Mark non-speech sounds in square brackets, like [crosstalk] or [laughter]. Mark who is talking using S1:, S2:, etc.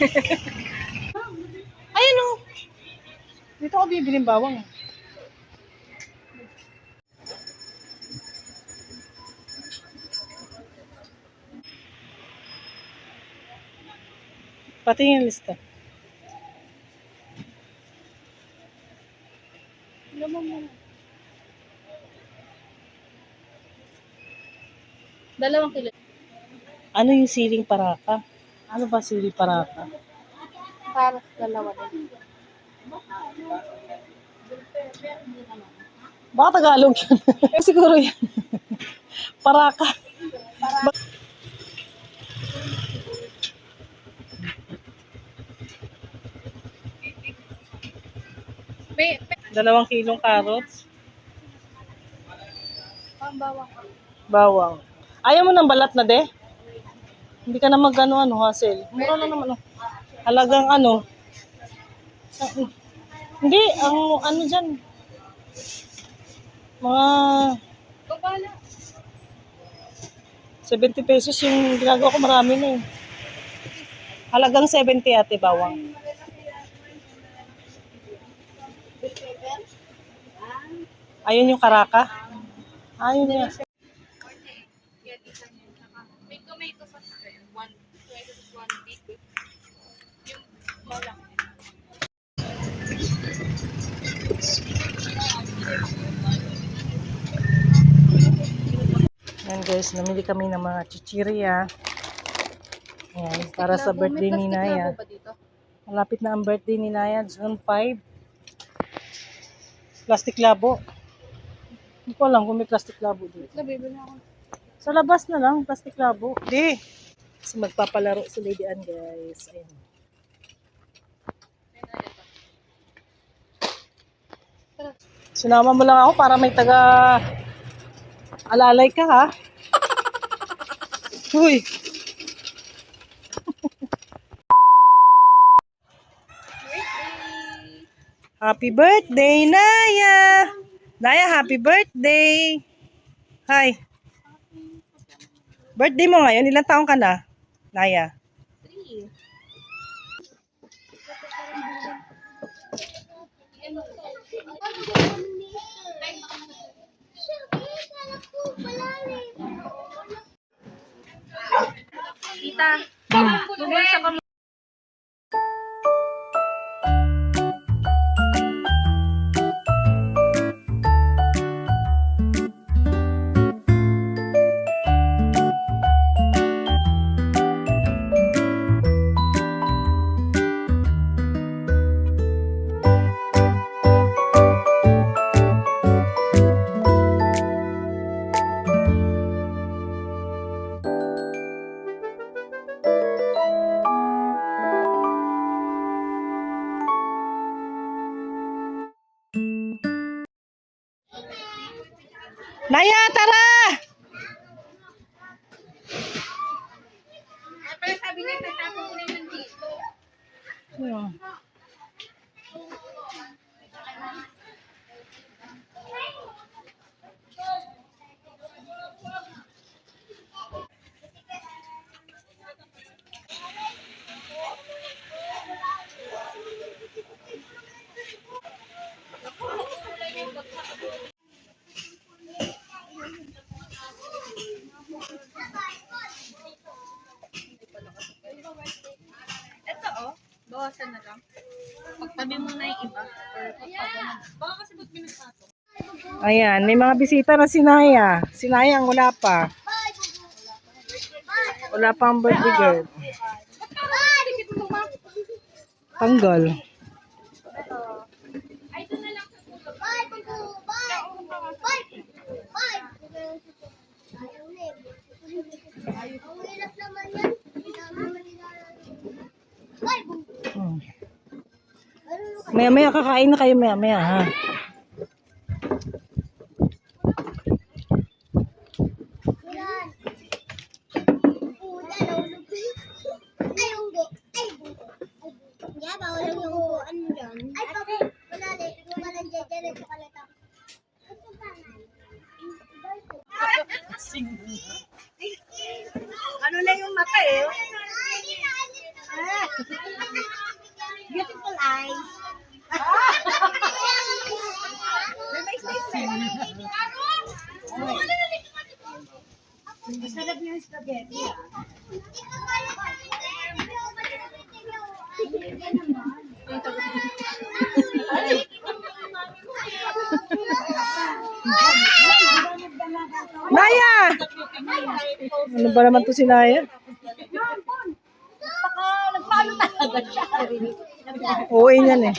S1: [laughs] Ayun o. Dito ako bibili ng bawang. Pati yung lista.
S2: Dalawang kilo.
S1: Ano yung siling paraka? Ano ba siling paraka?
S2: Para sa dalawa din.
S1: Baka Tagalog yun. [laughs] Siguro yan. [laughs] paraka.
S2: May
S1: Dalawang kilong carrots.
S2: pambawang.
S1: Bawang. Ayaw mo ng balat na de? Hindi ka na magano ano, hassle. Mura na naman. oh. Halagang ano. Sa- hindi, ang ano dyan. Mga
S2: Babala.
S1: 70 pesos yung ginagawa ko marami na eh. Halagang 70 ate bawang. Ayun yung karaka. Ayun yun.
S2: One, one big. Yung malaki.
S1: Ayan guys, namili kami ng mga chichirya. Ayan, para sa birthday ni Naya. Malapit na ang birthday ni Naya, June 5. Plastic labo. Hindi ko alam kung may plastic labo dito.
S2: Nabibili ako.
S1: Sa labas na lang, plastic labo. Di. Kasi magpapalaro si Lady Ann, guys. Ayan. Sinama mo lang ako para may taga alalay ka, ha? [laughs] Uy. Happy birthday, Naya! Naya, happy birthday! Hi. Birthday mo ngayon, ilang taong ka na? Naya.
S2: Three. Tita, bumulsa ka mo.
S1: Naya, tara!
S2: Bawasan na lang. Pagtabi mo na yung iba. Or Baka kasi ba't binagsato?
S1: Ayan, may mga bisita na si Naya. Si Naya ang wala pa. Wala pa ang birthday girl. Tanggal.
S2: Ay, ito na lang sa tulog.
S1: Hmm. Maya maya kakain na kayo maya maya ha.
S2: Ano na yung mata eh?
S3: Ah, Eyes. Masarap yung spaghetti.
S1: Naya! Ano ba naman to si Naya?
S3: Nagpalo talaga siya.
S1: Oo, yan eh.